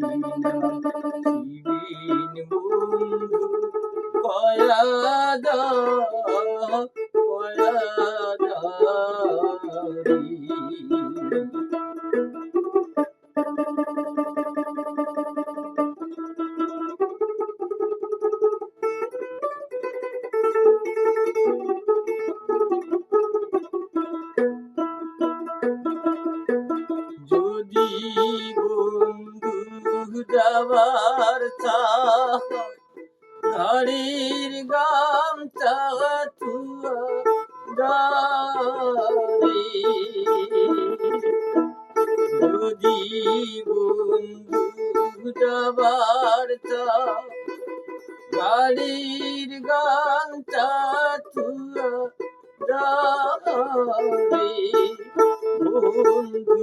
মোরারি শিবিন গামছা তুয়া গাড়ি। যদি বন্ধু যাবার গাড়ির তুয়া গাড়ি। বন্ধু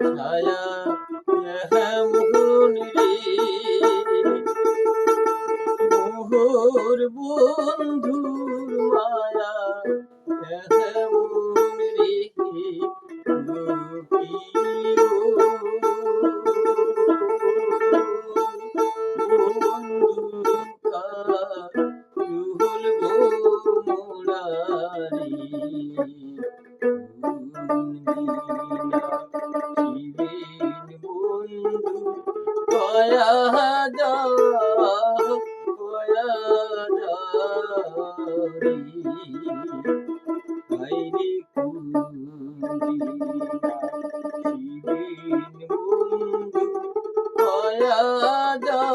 ছায়া মোহর বন্ধুর মায়া বন্ধু কাহুল মোরারি। কয়া যা কয়া আইরে কুন্দিনা শিবিন বন্ধু কয়া যা